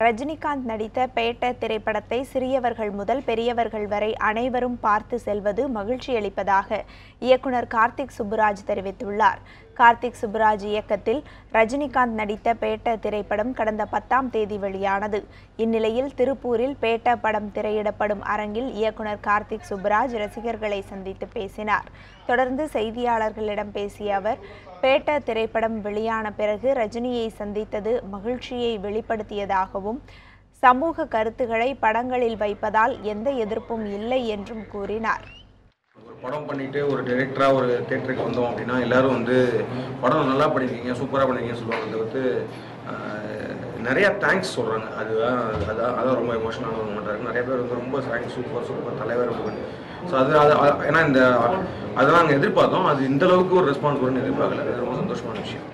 ரஜினிகாந்த் நடித்த பேட்ட திரைப்படத்தை சிறியவர்கள் முதல் பெரியவர்கள் வரை அனைவரும் பார்த்து செல்வது மகிழ்ச்சியளிப்பதாக இயக்குனர் கார்த்திக் சுப்புராஜ் தெரிவித்துள்ளார். கார்த்திக் சுப்ராஜ் இயக்கத்தில் ரஜினிகாந்த் நடித்த பேட்ட திரைப்படம் கடந்த பத்தாம் தேதி வெளியானது. இந்நிலையில் திருப்பூரில் பேட்ட படம் திரையிடப்படும் அரங்கில் இயக்குனர் கார்த்திக் சுப்ராஜ் ரசிகர்களை சந்தித்து பேசினார். தொடர்ந்து செய்தியாளர்களிடம் பேசிய அவர் பேட்ட திரைப்படம் வெளியான பிறகு ரஜினியை சந்தித்தது மகிழ்ச்சியை வெளிப்படுத்தியதாகவும் சமூக கருத்துக்களை படங்களில் வைப்பதால் எந்த எதிர்ப்பும் இல்லை என்றும் கூறினார். படம் பண்ணிட்டு ஒரு டைரக்டராக ஒரு தேட்டருக்கு வந்தோம் அப்படின்னா எல்லாரும் வந்து படம் நல்லா பண்ணிருக்கீங்க சூப்பராக பண்ணிருக்கீங்கன்னு சொல்லுவாங்க. அதை வந்து நிறையா நிறைய தேங்க்ஸ் சொல்கிறாங்க அதுதான் அதான் அதான் ரொம்ப எமோஷனலான ஒரு மாட்டாங்க நிறைய பேர் வந்து ரொம்ப தேங்க்ஸ் சூப்பர் சூப்பர் தலைவர் ஸோ அது அது அது- ஏன்னா இந்த அதெல்லாம் நாங்கள் எதிர்பார்த்தோம். அது இந்த அளவுக்கு ஒரு ரெஸ்பான்ஸ் வரும்னு எதிர்பார்க்கல. அது ரொம்ப சந்தோஷமான விஷயம்.